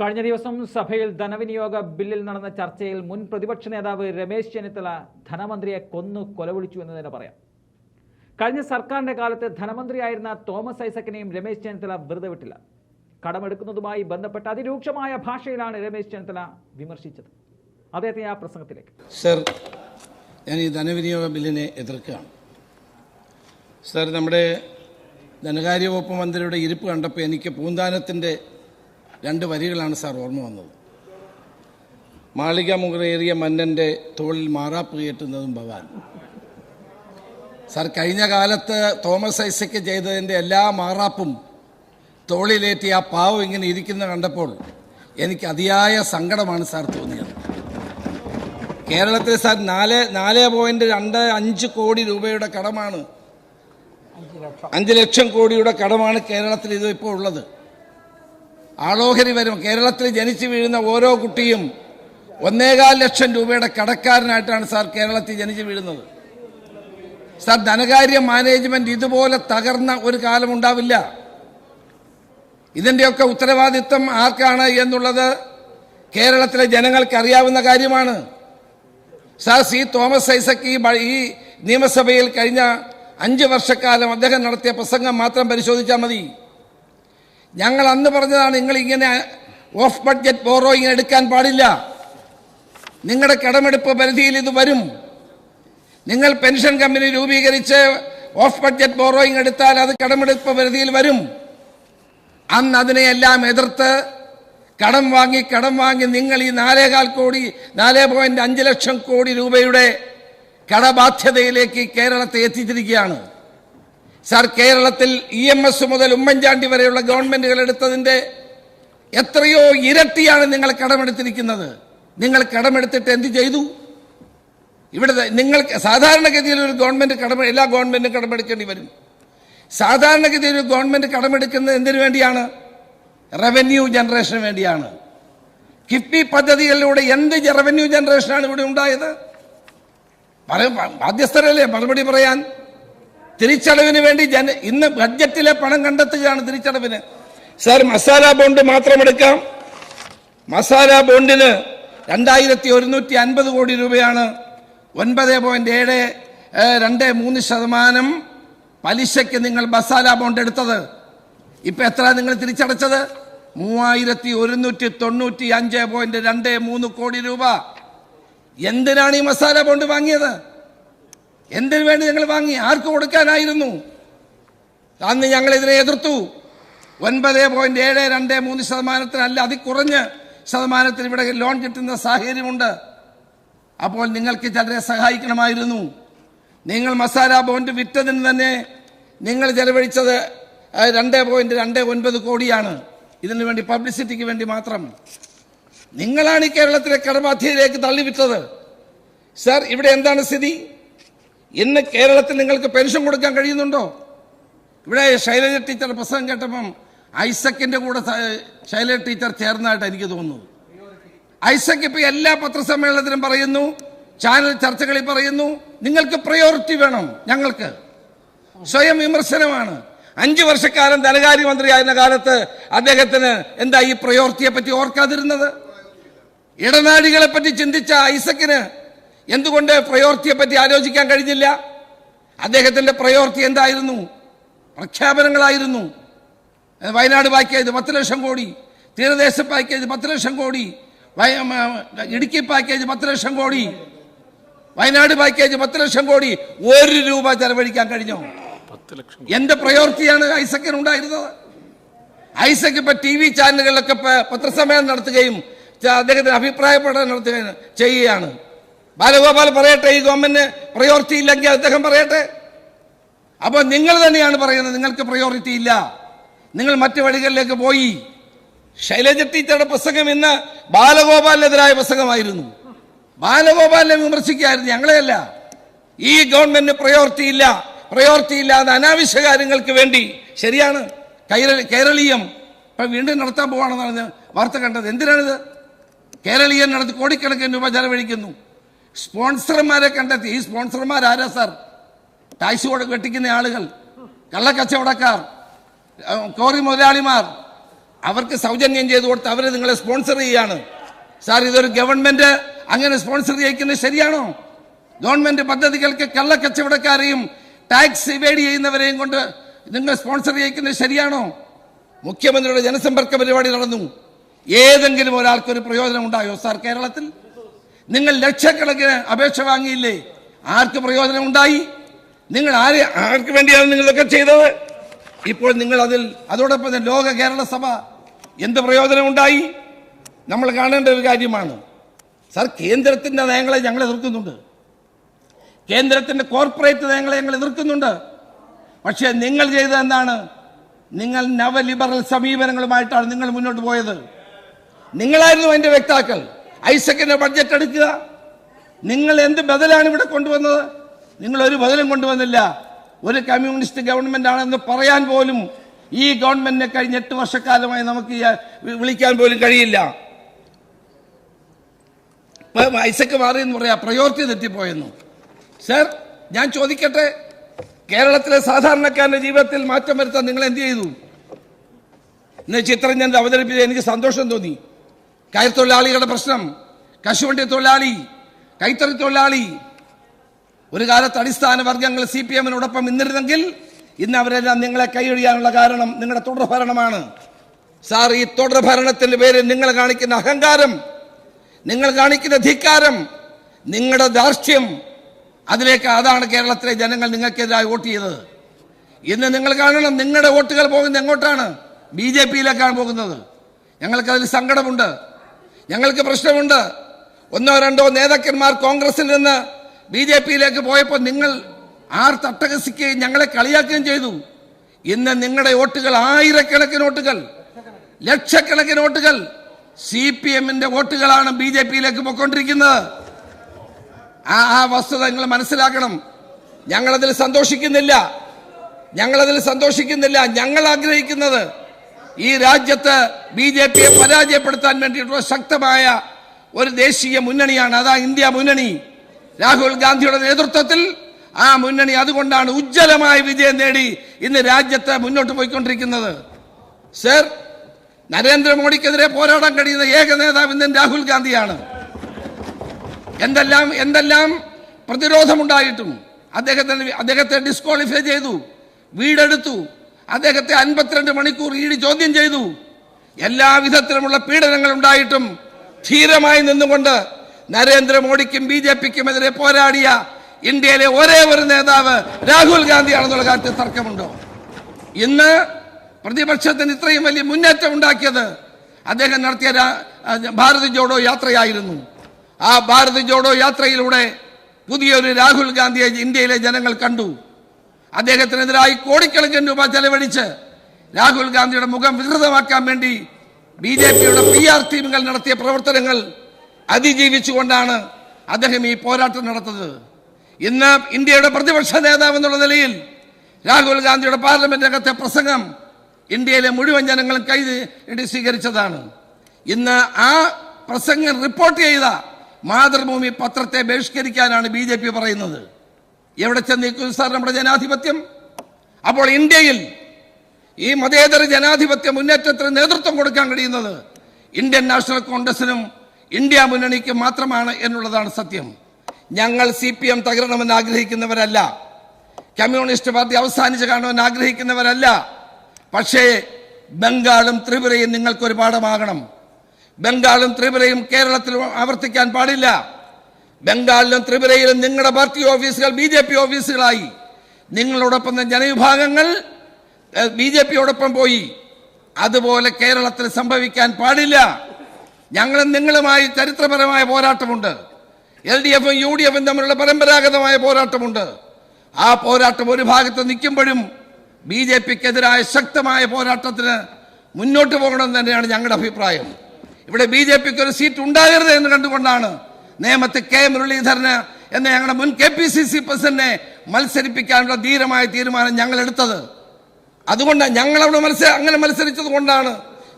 കഴിഞ്ഞ ദിവസം സഭയിൽ ധനവിനിയോഗ ബില്ലിൽ നടന്ന ചർച്ചയിൽ മുൻ പ്രതിപക്ഷ നേതാവ് രമേശ് ചെന്നിത്തല ധനമന്ത്രിയെ കൊന്നു കൊലവിളിച്ചു എന്ന് തന്നെ പറയാം. കഴിഞ്ഞ സർക്കാരിന്റെ കാലത്ത് ധനമന്ത്രിയായിരുന്ന തോമസ് ഐസക്കിനെയും രമേശ് ചെന്നിത്തല വെറുതെ വിട്ടില്ല. കടമെടുക്കുന്നതുമായി ബന്ധപ്പെട്ട അതിരൂക്ഷമായ ഭാഷയിലാണ് രമേശ് ചെന്നിത്തല വിമർശിച്ചത്. അദ്ദേഹത്തെ ആ പ്രസംഗത്തിലേക്ക്. സർ ഞാൻ ഈ ധനവിനിയോഗ ബില്ലിനെ എതിർക്കുകയാണ്. സർ നമ്മുടെ ധനകാര്യ വകുപ്പ് മന്ത്രിയുടെ ഇരിപ്പ് കണ്ടപ്പോൾ എനിക്ക് പൂന്താനത്തിന്റെ രണ്ട് വരികളാണ് സാർ ഓർമ്മ വന്നത്. മാളിക മുകളേറിയ മന്നന്റെ തോളിൽ മാറാപ്പ് കയറ്റുന്നതും ഭഗവാൻ. സാർ കഴിഞ്ഞ കാലത്ത് തോമസ് ഐസക്ക് ചെയ്തതിന്റെ എല്ലാ മാറാപ്പും തോളിലേറ്റി ആ പാവം ഇങ്ങനെ ഇരിക്കുന്ന കണ്ടപ്പോൾ എനിക്ക് അതിയായ സങ്കടമാണ് സാർ തോന്നിയത്. കേരളത്തിൽ സാർ നാല് നാല് പോയിന്റ് രണ്ട് അഞ്ച് കോടി രൂപയുടെ കടമാണ് അഞ്ച് ലക്ഷം കോടിയുടെ കടമാണ് കേരളത്തിൽ ഇത് ഇപ്പോൾ ഉള്ളത്. ആളോഹരി വരും. കേരളത്തിൽ ജനിച്ചു വീഴുന്ന ഓരോ കുട്ടിയും ഒന്നേകാൽ ലക്ഷം രൂപയുടെ കടക്കാരനായിട്ടാണ് സാർ കേരളത്തിൽ ജനിച്ചു വീഴുന്നത്. സാർ ധനകാര്യ മാനേജ്മെന്റ് ഇതുപോലെ തകർന്ന ഒരു കാലം ഉണ്ടാവില്ല. ഇതിന്റെയൊക്കെ ഉത്തരവാദിത്വം ആർക്കാണ് എന്നുള്ളത് കേരളത്തിലെ ജനങ്ങൾക്ക് അറിയാവുന്ന കാര്യമാണ്. സാർ സി തോമസ് ഐസക് ഈ നിയമസഭയിൽ കഴിഞ്ഞ അഞ്ച് വർഷക്കാലം അദ്ദേഹം നടത്തിയ പ്രസംഗം മാത്രം പരിശോധിച്ചാൽ മതി. ഞങ്ങൾ അന്ന് പറഞ്ഞതാണ് നിങ്ങൾ ഇങ്ങനെ ഓഫ് ബഡ്ജറ്റ് ബോറോയിങ് എടുക്കാൻ പാടില്ല. നിങ്ങളുടെ കടമെടുപ്പ് പരിധിയിൽ ഇത് വരും. നിങ്ങൾ പെൻഷൻ കമ്പനി രൂപീകരിച്ച് ഓഫ് ബഡ്ജറ്റ് ബോറോയിങ് എടുത്താൽ അത് കടമെടുപ്പ് പരിധിയിൽ വരും. അന്ന് അതിനെയെല്ലാം എതിർത്ത് കടം വാങ്ങി കടം വാങ്ങി നിങ്ങൾ ഈ നാലേകാൽ കോടി നാല് പോയിന്റ് അഞ്ച് ലക്ഷം കോടി രൂപയുടെ കടബാധ്യതയിലേക്ക് കേരളത്തെ എത്തിച്ചിരിക്കുകയാണ്. സാർ കേരളത്തിൽ ഇ എം എസ് മുതൽ ഉമ്മൻചാണ്ടി വരെയുള്ള ഗവൺമെന്റുകൾ എടുത്തതിന്റെ എത്രയോ ഇരട്ടിയാണ് നിങ്ങൾ കടമെടുത്തിരിക്കുന്നത്. നിങ്ങൾ കടമെടുത്തിട്ട് എന്ത് ചെയ്തു? ഇവിടെ നിങ്ങൾ സാധാരണഗതിയിൽ ഒരു ഗവൺമെന്റ് കടമ എല്ലാ ഗവൺമെന്റും കടമെടുക്കേണ്ടി വരും. സാധാരണഗതിയിൽ ഒരു ഗവൺമെന്റ് കടമെടുക്കുന്നത് എന്തിനു വേണ്ടിയാണ്? റവന്യൂ ജനറേഷന് വേണ്ടിയാണ്. കിഫ്ബി പദ്ധതികളിലൂടെ എന്ത് റവന്യൂ ജനറേഷനാണ് ഇവിടെ ഉണ്ടായത്? ബാധ്യസ്ഥരല്ലേ മറുപടി പറയാൻ തിരിച്ചടവിന് വേണ്ടി ജന ഇന്ന് ബഡ്ജറ്റിലെ പണം കണ്ടെത്തുകയാണ് തിരിച്ചടവിന്. സാർ മസാല ബോണ്ട് മാത്രം എടുക്കാം. മസാല ബോണ്ടിന് രണ്ടായിരത്തി ഒരുന്നൂറ്റി അൻപത് കോടി രൂപയാണ്. ഒൻപത് പോയിന്റ് ഏഴ് രണ്ട് മൂന്ന് ശതമാനം പലിശയ്ക്ക് നിങ്ങൾ മസാല ബോണ്ട് എടുത്തത്. ഇപ്പൊ എത്ര നിങ്ങൾ തിരിച്ചടച്ചത്? മൂവായിരത്തി ഒരുന്നൂറ്റി തൊണ്ണൂറ്റി അഞ്ച് പോയിന്റ് രണ്ട് മൂന്ന് കോടി രൂപ. എന്തിനാണ് ഈ മസാല ബോണ്ട് വാങ്ങിയത്? എന്തിനു വേണ്ടി ഞങ്ങൾ വാങ്ങി? ആർക്ക് കൊടുക്കാനായിരുന്നു? അന്ന് ഞങ്ങൾ ഇതിനെ എതിർത്തു. ഒൻപത് പോയിന്റ് ഏഴ് രണ്ട് മൂന്ന് ശതമാനത്തിനല്ല അതിക്കുറഞ്ഞ് ശതമാനത്തിന് ഇവിടെ ലോൺ കിട്ടുന്ന സാഹചര്യമുണ്ട്. അപ്പോൾ നിങ്ങൾക്ക് ചിലരെ സഹായിക്കണമായിരുന്നു. നിങ്ങൾ മസാല ബോണ്ട് വിറ്റതിന് തന്നെ നിങ്ങൾ ചെലവഴിച്ചത് രണ്ട് പോയിന്റ് രണ്ട് ഒൻപത് കോടിയാണ്. ഇതിനു വേണ്ടി പബ്ലിസിറ്റിക്ക് വേണ്ടി മാത്രം. നിങ്ങളാണ് ഈ കേരളത്തിലെ കടബാധ്യതയിലേക്ക് തള്ളിവിട്ടത്. സാർ ഇവിടെ എന്താണ് സ്ഥിതി? ഇന്ന് കേരളത്തിൽ നിങ്ങൾക്ക് പെൻഷൻ കൊടുക്കാൻ കഴിയുന്നുണ്ടോ? ഇവിടെ ശൈലജ ടീച്ചർ പ്രസംഗം കേട്ടപ്പം ഐസക്കിന്റെ കൂടെ ശൈലജ ടീച്ചർ ചേർന്നതായിട്ട് എനിക്ക് തോന്നുന്നു. ഐസക് ഇപ്പൊ എല്ലാ പത്രസമ്മേളനത്തിലും പറയുന്നു ചാനൽ ചർച്ചകളിൽ പറയുന്നു നിങ്ങൾക്ക് പ്രയോറിറ്റി വേണം ഞങ്ങൾക്ക്. സ്വയം വിമർശനമാണ്. അഞ്ചു വർഷക്കാലം ധനകാര്യമന്ത്രിയായിരുന്ന കാലത്ത് അദ്ദേഹത്തിന് എന്താ ഈ പ്രയോറിറ്റിയെ പറ്റി ഓർക്കാതിരുന്നത്? ഇടനാഴികളെ പറ്റി ചിന്തിച്ച ഐസക്കിന് എന്തുകൊണ്ട് പ്രയോർത്തിയെ പറ്റി ആലോചിക്കാൻ കഴിഞ്ഞില്ല? അദ്ദേഹത്തിന്റെ പ്രയോർത്തി എന്തായിരുന്നു? പ്രഖ്യാപനങ്ങളായിരുന്നു. വയനാട് പാക്കേജ് പത്ത് ലക്ഷം കോടി തീരദേശ പാക്കേജ് പത്ത് ലക്ഷം കോടി ഇടുക്കി പാക്കേജ് പത്ത് ലക്ഷം കോടി വയനാട് പാക്കേജ് പത്ത് ലക്ഷം കോടി ഒരു രൂപ ചെലവഴിക്കാൻ കഴിഞ്ഞോ? എന്റെ പ്രയോർത്തിയാണ് ഐസക്കിന് ഉണ്ടായിരുന്നത്. ഐസക് ഇപ്പൊ ടി വി ചാനലുകളിലൊക്കെ പത്രസമ്മേളനം നടത്തുകയും അദ്ദേഹത്തിന് അഭിപ്രായ പഠനം നടത്തുകയും ചെയ്യുകയാണ്. ബാലഗോപാൽ പറയട്ടെ ഈ ഗവൺമെന്റ് പ്രയോറിറ്റി ഇല്ലെങ്കിൽ അദ്ദേഹം പറയട്ടെ. അപ്പോൾ നിങ്ങൾ തന്നെയാണ് പറയുന്നത് നിങ്ങൾക്ക് പ്രയോറിറ്റി ഇല്ല. നിങ്ങൾ മറ്റു വഴികളിലേക്ക് പോയി. ശൈലജ ടീച്ചറുടെ പുസ്തകം ഇന്ന് ബാലഗോപാലിനെതിരായ പുസ്തകമായിരുന്നു. ബാലഗോപാലിനെ വിമർശിക്കുകയായിരുന്നു ഞങ്ങളെയല്ല. ഈ ഗവൺമെന്റ് പ്രയോറിറ്റി ഇല്ല. പ്രയോറിറ്റി ഇല്ലാതെ അനാവശ്യ കാര്യങ്ങൾക്ക് വേണ്ടി ശരിയാണ്. കൈര- കേരളീയം. ഇപ്പൊ വീണ്ടും നടത്താൻ പോവാണെന്നാണ് വാർത്ത കണ്ടത്. എന്തിനാണിത്? കേരളീയൻ നടത്തി കോടിക്കണക്കിന് രൂപ ചെലവഴിക്കുന്നു. സ്പോൺസർമാരെ കണ്ടെത്തി. ഈ സ്പോൺസർമാർ ആരാ സാർ? ടാക്സി വെട്ടിക്കുന്ന ആളുകൾ കള്ളക്കച്ചവടക്കാർ കോറി മുതലാളിമാർ. അവർക്ക് സൗജന്യം ചെയ്തു കൊടുത്ത് അവർ നിങ്ങളെ സ്പോൺസർ ചെയ്യാണ്. സാർ ഇതൊരു ഗവൺമെന്റ് അങ്ങനെ സ്പോൺസർ ചെയ്യിക്കുന്നത് ശരിയാണോ? ഗവൺമെന്റ് പദ്ധതികൾക്ക് കള്ളക്കച്ചവടക്കാരെയും ടാക്സ് ഇവേഡ് ചെയ്യുന്നവരെയും കൊണ്ട് നിങ്ങൾ സ്പോൺസർ ചെയ്യിക്കുന്നത് ശരിയാണോ? മുഖ്യമന്ത്രിയുടെ ജനസമ്പർക്ക പരിപാടി നടന്നു. ഏതെങ്കിലും ഒരാൾക്കൊരു പ്രയോജനം ഉണ്ടായോ സാർ കേരളത്തിൽ? നിങ്ങൾ ലക്ഷക്കണക്കിന് അപേക്ഷ വാങ്ങിയില്ലേ? ആർക്ക് പ്രയോജനം ഉണ്ടായി നിങ്ങൾ ആരെ ആർക്ക് വേണ്ടിയാണ് നിങ്ങളൊക്കെ ചെയ്തത്? ഇപ്പോൾ നിങ്ങൾ അതിൽ അതോടൊപ്പം തന്നെ ലോക കേരള സഭ എന്ത് പ്രയോജനം ഉണ്ടായി നമ്മൾ കാണേണ്ട ഒരു കാര്യമാണ്. സാർ കേന്ദ്രത്തിന്റെ നയങ്ങളെ ഞങ്ങൾ എതിർക്കുന്നുണ്ട്. കേന്ദ്രത്തിന്റെ കോർപ്പറേറ്റ് നയങ്ങളെ ഞങ്ങൾ എതിർക്കുന്നുണ്ട്. പക്ഷേ നിങ്ങൾ ചെയ്തത് എന്താണ്? നിങ്ങൾ നവലിബറൽ സമീപനങ്ങളുമായിട്ടാണ് നിങ്ങൾ മുന്നോട്ട് പോയത്. നിങ്ങളായിരുന്നു അതിന്റെ വ്യക്താക്കൾ. ഐസക്കിന്റെ ബഡ്ജറ്റ് എടുക്കുക. നിങ്ങൾ എന്ത് ബദലാണ് ഇവിടെ കൊണ്ടുവന്നത്? നിങ്ങൾ ഒരു ബദലും കൊണ്ടുവന്നില്ല. ഒരു കമ്മ്യൂണിസ്റ്റ് ഗവൺമെന്റ് ആണെന്ന് പറയാൻ പോലും ഈ ഗവൺമെന്റിനെ കഴിഞ്ഞ എട്ട് വർഷക്കാലമായി നമുക്ക് വിളിക്കാൻ പോലും കഴിയില്ല. ഐസക്ക് മാറി എന്ന് പറയാ പ്രയോറിറ്റി തെറ്റിപ്പോയെന്നു. സർ ഞാൻ ചോദിക്കട്ടെ? കേരളത്തിലെ സാധാരണക്കാരന്റെ ജീവിതത്തിൽ മാറ്റം വരുത്താൻ നിങ്ങൾ എന്ത് ചെയ്തു? ഇന്ന് ചിത്രം ഞാൻ അവതരിപ്പിച്ച എനിക്ക് സന്തോഷം തോന്നി. കയർത്തൊഴിലാളികളുടെ പ്രശ്നം കശുവണ്ടി തൊഴിലാളി കൈത്തറി തൊഴിലാളി. ഒരു കാലത്ത് അടിസ്ഥാന വർഗങ്ങൾ സി പി എമ്മിനോടൊപ്പം നിന്നിരുന്നെങ്കിൽ ഇന്ന് അവരെല്ലാം നിങ്ങളെ കൈയൊഴിയാനുള്ള കാരണം നിങ്ങളുടെ തുടർഭരണമാണ് സാർ ഈ തുടർ ഭരണത്തിന്റെ പേരിൽ നിങ്ങൾ കാണിക്കുന്ന അഹങ്കാരം നിങ്ങൾ കാണിക്കുന്ന ധിക്കാരം നിങ്ങളുടെ ദാർഷ്ട്യം അതിലേക്ക് അതാണ് കേരളത്തിലെ ജനങ്ങൾ നിങ്ങൾക്കെതിരായി വോട്ട് ചെയ്തത്. ഇന്ന് നിങ്ങൾ കാണണം നിങ്ങളുടെ വോട്ടുകൾ പോകുന്നത് എങ്ങോട്ടാണ്? ബി ജെ പിയിലേക്കാണ് പോകുന്നത്. ഞങ്ങൾക്കതിൽ സങ്കടമുണ്ട്. ഞങ്ങൾക്ക് പ്രശ്നമുണ്ട്. ഒന്നോ രണ്ടോ നേതാക്കന്മാർ കോൺഗ്രസിൽ നിന്ന് ബി ജെ പിയിലേക്ക് പോയപ്പോൾ നിങ്ങൾ ആർ തട്ടകസിക്കുകയും ഞങ്ങളെ കളിയാക്കുകയും ചെയ്തു. ഇന്ന് നിങ്ങളുടെ വോട്ടുകൾ ആയിരക്കണക്കിന് വോട്ടുകൾ ലക്ഷക്കണക്കിന് വോട്ടുകൾ സി പി എമ്മിന്റെ വോട്ടുകളാണ് ബി ജെ പിയിലേക്ക് പോയിക്കൊണ്ടിരിക്കുന്നത്. ആ ആ വസ്തുത നിങ്ങൾ മനസ്സിലാക്കണം. ഞങ്ങളതിൽ സന്തോഷിക്കുന്നില്ല. ഞങ്ങളതിൽ സന്തോഷിക്കുന്നില്ല. ഞങ്ങൾ ആഗ്രഹിക്കുന്നത് ഈ രാജ്യത്ത് ബി ജെ പിയെ പരാജയപ്പെടുത്താൻ വേണ്ടിയിട്ടുള്ള ശക്തമായ ഒരു ദേശീയ മുന്നണിയാണ്. അതാ ഇന്ത്യ മുന്നണി. രാഹുൽ ഗാന്ധിയുടെ നേതൃത്വത്തിൽ ആ മുന്നണി അതുകൊണ്ടാണ് ഉജ്ജ്വലമായ വിജയം നേടി ഇന്ന് രാജ്യത്തെ മുന്നോട്ട് പോയിക്കൊണ്ടിരിക്കുന്നത്. സർ നരേന്ദ്രമോദിക്കെതിരെ പോരാടാൻ കഴിയുന്ന ഏക നേതാവ് ഇന്ന് രാഹുൽ ഗാന്ധിയാണ്. എന്തെല്ലാം എന്തെല്ലാം പ്രതിരോധമുണ്ടായിട്ടും അദ്ദേഹത്തിന് അദ്ദേഹത്തെ ഡിസ്ക്വാളിഫൈ ചെയ്തു വീടെടുത്തു അദ്ദേഹത്തെ അൻപത്തിരണ്ട് മണിക്കൂർ ഈടി ചോദ്യം ചെയ്തു. എല്ലാ വിധത്തിലുമുള്ള പീഡനങ്ങൾ ഉണ്ടായിട്ടും ധീരമായി നിന്നുകൊണ്ട് നരേന്ദ്രമോദിക്കും ബി ജെ പിക്കുമെതിരെ പോരാടിയ ഇന്ത്യയിലെ ഒരേ ഒരു നേതാവ് രാഹുൽ ഗാന്ധിയാണെന്നുള്ള കാര്യത്തിൽ തർക്കമുണ്ടോ? ഇന്ന് പ്രതിപക്ഷത്തിന് ഇത്രയും വലിയ മുന്നേറ്റം ഉണ്ടാക്കിയത് അദ്ദേഹം നടത്തിയ ഭാരത് ജോഡോ യാത്രയായിരുന്നു. ആ ഭാരത് ജോഡോ യാത്രയിലൂടെ പുതിയൊരു രാഹുൽ ഗാന്ധിയെ ഇന്ത്യയിലെ ജനങ്ങൾ കണ്ടു. അദ്ദേഹത്തിനെതിരായി കോടിക്കണക്കിന് രൂപ ചെലവഴിച്ച് രാഹുൽ ഗാന്ധിയുടെ മുഖം വികൃതമാക്കാൻ വേണ്ടി ബി ജെ പിയുടെ പി ആർ ടീമുകൾ നടത്തിയ പ്രവർത്തനങ്ങൾ അതിജീവിച്ചുകൊണ്ടാണ് അദ്ദേഹം ഈ പോരാട്ടം നടത്തുന്നത്. ഇന്ന് ഇന്ത്യയുടെ പ്രതിപക്ഷ നേതാവ് എന്നുള്ള നിലയിൽ രാഹുൽ ഗാന്ധിയുടെ പാർലമെന്റ് രംഗത്തെ പ്രസംഗം ഇന്ത്യയിലെ മുഴുവൻ ജനങ്ങളും കൈ സ്വീകരിച്ചതാണ്. ഇന്ന് ആ പ്രസംഗം റിപ്പോർട്ട് ചെയ്ത മാതൃഭൂമി പത്രത്തെ ബഹിഷ്കരിക്കാനാണ് ബി പറയുന്നത്. എവിടെ ചെന്ന് നിൽക്കും സാർ നമ്മുടെ ജനാധിപത്യം? അപ്പോൾ ഇന്ത്യയിൽ ഈ മതേതര ജനാധിപത്യ മുന്നേറ്റത്തിന് നേതൃത്വം കൊടുക്കാൻ കഴിയുന്നത് ഇന്ത്യൻ നാഷണൽ കോൺഗ്രസിനും ഇന്ത്യ മുന്നണിക്കും മാത്രമാണ് എന്നുള്ളതാണ് സത്യം. ഞങ്ങൾ സി പി എം തകരണമെന്ന് ആഗ്രഹിക്കുന്നവരല്ല. കമ്മ്യൂണിസ്റ്റ് പാർട്ടി അവസാനിച്ച് കാണുമെന്ന് ആഗ്രഹിക്കുന്നവരല്ല. പക്ഷേ ബംഗാളും ത്രിപുരയും നിങ്ങൾക്കൊരു പാഠമാകണം. ബംഗാളും ത്രിപുരയും കേരളത്തിൽ ആവർത്തിക്കാൻ പാടില്ല. ബംഗാളിലും ത്രിപുരയിലും നിങ്ങളുടെ പാർട്ടി ഓഫീസുകൾ ബി ജെ പി ഓഫീസുകളായി. നിങ്ങളോടൊപ്പം ജനവിഭാഗങ്ങൾ ബി ജെ പിയോടൊപ്പം പോയി. അതുപോലെ കേരളത്തിൽ സംഭവിക്കാൻ പാടില്ല. ഞങ്ങളും നിങ്ങളുമായി ചരിത്രപരമായ പോരാട്ടമുണ്ട്. എൽ ഡി എഫും യു ഡി എഫും തമ്മിലുള്ള പരമ്പരാഗതമായ പോരാട്ടമുണ്ട്. ആ പോരാട്ടം ഒരു ഭാഗത്ത് നിൽക്കുമ്പോഴും ബി ജെ പിക്കെതിരായ ശക്തമായ പോരാട്ടത്തിന് മുന്നോട്ട് പോകണമെന്ന് തന്നെയാണ് ഞങ്ങളുടെ അഭിപ്രായം. ഇവിടെ ബി ജെ പിക്ക് ഒരു സീറ്റ് ഉണ്ടാകരുത് എന്ന് കണ്ടുകൊണ്ടാണ് നേമത്ത് കെ മുരളീധരന് എന്ന ഞങ്ങളുടെ മുൻ കെ പി സി സി പ്രസിഡന്റിനെ മത്സരിപ്പിക്കാനുള്ള ധീരമായ തീരുമാനം ഞങ്ങൾ എടുത്തത് അതുകൊണ്ട് ഞങ്ങൾ അവിടെ മത്സര അങ്ങനെ മത്സരിച്ചത് കൊണ്ടാണ്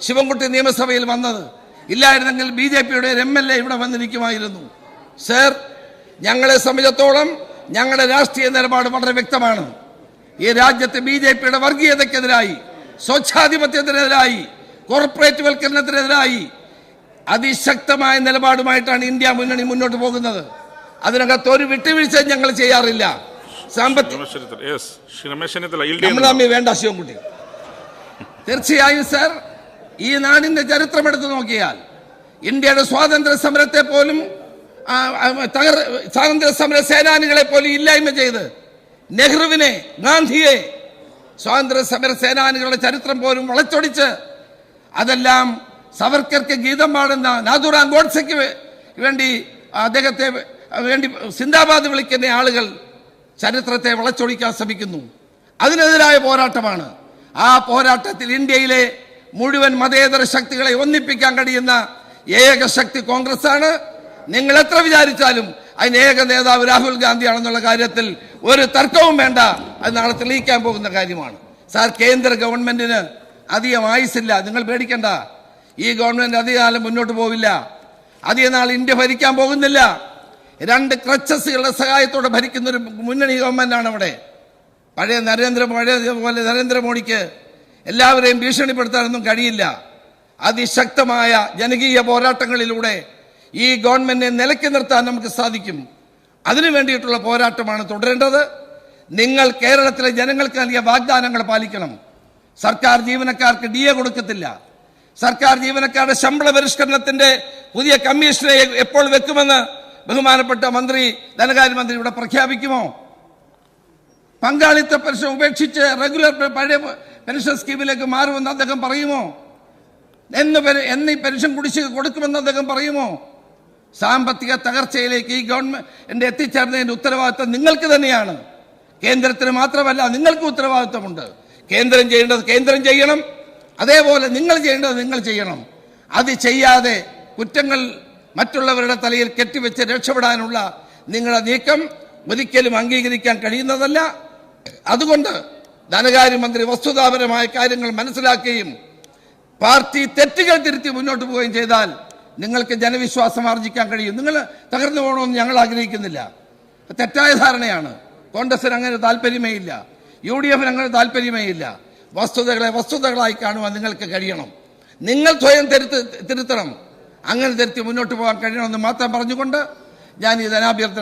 ശിവൻകുട്ടി നിയമസഭയിൽ വന്നത്. ഇല്ലായിരുന്നെങ്കിൽ ബി ജെ പിയുടെ ഒരു എം എൽ എ ഇവിടെ വന്നിരിക്കുമായിരുന്നു. സർ ഞങ്ങളെ സംബന്ധിച്ചിടത്തോളം ഞങ്ങളുടെ രാഷ്ട്രീയ നിലപാട് വളരെ വ്യക്തമാണ്. ഈ രാജ്യത്ത് ബി ജെ പിയുടെ വർഗീയതയ്ക്കെതിരായി സ്വച്ഛാധിപത്യത്തിനെതിരായി കോർപ്പറേറ്റ് വൽക്കരണത്തിനെതിരായി അതിശക്തമായ നിലപാടുമായിട്ടാണ് ഇന്ത്യ മുന്നണി മുന്നോട്ട് പോകുന്നത്. അതിനകത്ത് ഒരു വിട്ടുവീഴ്ച ഞങ്ങൾ ചെയ്യാറില്ല. സാമ്പത്തിക വേണ്ട ശിവൻകുട്ടി തീർച്ചയായും സർ ഈ നാടിന്റെ ചരിത്രം എടുത്തു നോക്കിയാൽ ഇന്ത്യയുടെ സ്വാതന്ത്ര്യ സമരത്തെ പോലും തകർ സ്വാതന്ത്ര്യ സമര സേനാനികളെ പോലും ഇല്ലായ്മ ചെയ്ത് നെഹ്റുവിനെ ഗാന്ധിയെ സ്വാതന്ത്ര്യ സമര സേനാനികളുടെ ചരിത്രം പോലും വളച്ചൊടിച്ച് അതെല്ലാം സവർക്കർക്ക് ഗീതം പാടുന്ന നാഥുറാം ഗോഡ്സയ്ക്ക് വേണ്ടി അദ്ദേഹത്തെ വേണ്ടി സിന്ദാബാദ് വിളിക്കുന്ന ആളുകൾ ചരിത്രത്തെ വളച്ചൊടിക്കാൻ ശ്രമിക്കുന്നു. അതിനെതിരായ പോരാട്ടമാണ്. ആ പോരാട്ടത്തിൽ ഇന്ത്യയിലെ മുഴുവൻ മതേതര ശക്തികളെ ഒന്നിപ്പിക്കാൻ കഴിയുന്ന ഏക ശക്തി കോൺഗ്രസ് ആണ് നിങ്ങൾ എത്ര വിചാരിച്ചാലും അതിന് ഏക നേതാവ് രാഹുൽ ഗാന്ധിയാണെന്നുള്ള കാര്യത്തിൽ ഒരു തർക്കവും വേണ്ട. അത് നാളെ തെളിയിക്കാൻ പോകുന്ന കാര്യമാണ്. സാർ കേന്ദ്ര ഗവൺമെന്റിന് അധികം ആയുസില്ല നിങ്ങൾ പേടിക്കണ്ട. ഈ ഗവൺമെന്റ് അധികാലം മുന്നോട്ട് പോവില്ല. അധികം നാൾ ഇന്ത്യ ഭരിക്കാൻ പോകുന്നില്ല. രണ്ട് ക്രച്ചസുകളുടെ സഹായത്തോടെ ഭരിക്കുന്ന ഒരു മുന്നണി ഗവൺമെന്റാണ് അവിടെ. പഴയ നരേന്ദ്ര പഴയ പോലെ നരേന്ദ്രമോദിക്ക് എല്ലാവരെയും ഭീഷണിപ്പെടുത്താനൊന്നും കഴിയില്ല. അതിശക്തമായ ജനകീയ പോരാട്ടങ്ങളിലൂടെ ഈ ഗവൺമെന്റിനെ നിലയ്ക്ക് നിർത്താൻ നമുക്ക് സാധിക്കും. അതിനു വേണ്ടിയിട്ടുള്ള പോരാട്ടമാണ് തുടരേണ്ടത്. നിങ്ങൾ കേരളത്തിലെ ജനങ്ങൾക്ക് നൽകിയ വാഗ്ദാനങ്ങൾ പാലിക്കണം. സർക്കാർ ജീവനക്കാർക്ക് ഡി എ കൊടുക്കത്തില്ല. സർക്കാർ ജീവനക്കാരുടെ ശമ്പള പരിഷ്കരണത്തിന്റെ പുതിയ കമ്മീഷനെ എപ്പോൾ വെക്കുമെന്ന് ബഹുമാനപ്പെട്ട മന്ത്രി ധനകാര്യമന്ത്രി ഇവിടെ പ്രഖ്യാപിക്കുമോ? പങ്കാളിത്ത പെൻഷൻ ഉപേക്ഷിച്ച് റെഗുലർ പഴയ പെൻഷൻ സ്കീമിലേക്ക് മാറുമെന്ന് അദ്ദേഹം പറയുമോ? എന്ന് എന്നീ പെൻഷൻ കുടിശ്ശിക കൊടുക്കുമെന്ന് അദ്ദേഹം പറയുമോ? സാമ്പത്തിക തകർച്ചയിലേക്ക് ഈ ഗവൺമെന്റ് എത്തിച്ചേർന്നതിന്റെ ഉത്തരവാദിത്വം നിങ്ങൾക്ക് തന്നെയാണ്. കേന്ദ്രത്തിന് മാത്രമല്ല നിങ്ങൾക്ക് ഉത്തരവാദിത്വമുണ്ട് കേന്ദ്രം ചെയ്യേണ്ടത് കേന്ദ്രം ചെയ്യണം. അതേപോലെ നിങ്ങൾ ചെയ്യേണ്ടത് നിങ്ങൾ ചെയ്യണം. അത് ചെയ്യാതെ കുറ്റങ്ങൾ മറ്റുള്ളവരുടെ തലയിൽ കെട്ടിവെച്ച് രക്ഷപ്പെടാനുള്ള നിങ്ങളുടെ നീക്കം ഒരിക്കലും അംഗീകരിക്കാൻ കഴിയുന്നതല്ല. അതുകൊണ്ട് ധനകാര്യമന്ത്രി വസ്തുതാപരമായ കാര്യങ്ങൾ മനസ്സിലാക്കുകയും പാർട്ടി തെറ്റുകൾ തിരുത്തി മുന്നോട്ട് പോവുകയും ചെയ്താൽ നിങ്ങൾക്ക് ജനവിശ്വാസം ആർജിക്കാൻ കഴിയും. നിങ്ങൾ തകർന്നു പോകണമെന്ന് ഞങ്ങൾ ആഗ്രഹിക്കുന്നില്ല. തെറ്റായ ധാരണയാണ്. കോൺഗ്രസിന് അങ്ങനെ താല്പര്യമേ ഇല്ല യു ഡി എഫിന് അങ്ങനെ താല്പര്യമേ ഇല്ല വസ്തുതകളെ വസ്തുതകളായി കാണുവാൻ നിങ്ങൾക്ക് കഴിയണം. നിങ്ങൾ സ്വയം തിരുത്ത് തിരുത്തണം. അങ്ങനെ തിരുത്തി മുന്നോട്ട് പോകാൻ കഴിയണമെന്ന് മാത്രം പറഞ്ഞുകൊണ്ട് ഞാൻ ഈ ധനാഭ്യർത്ഥന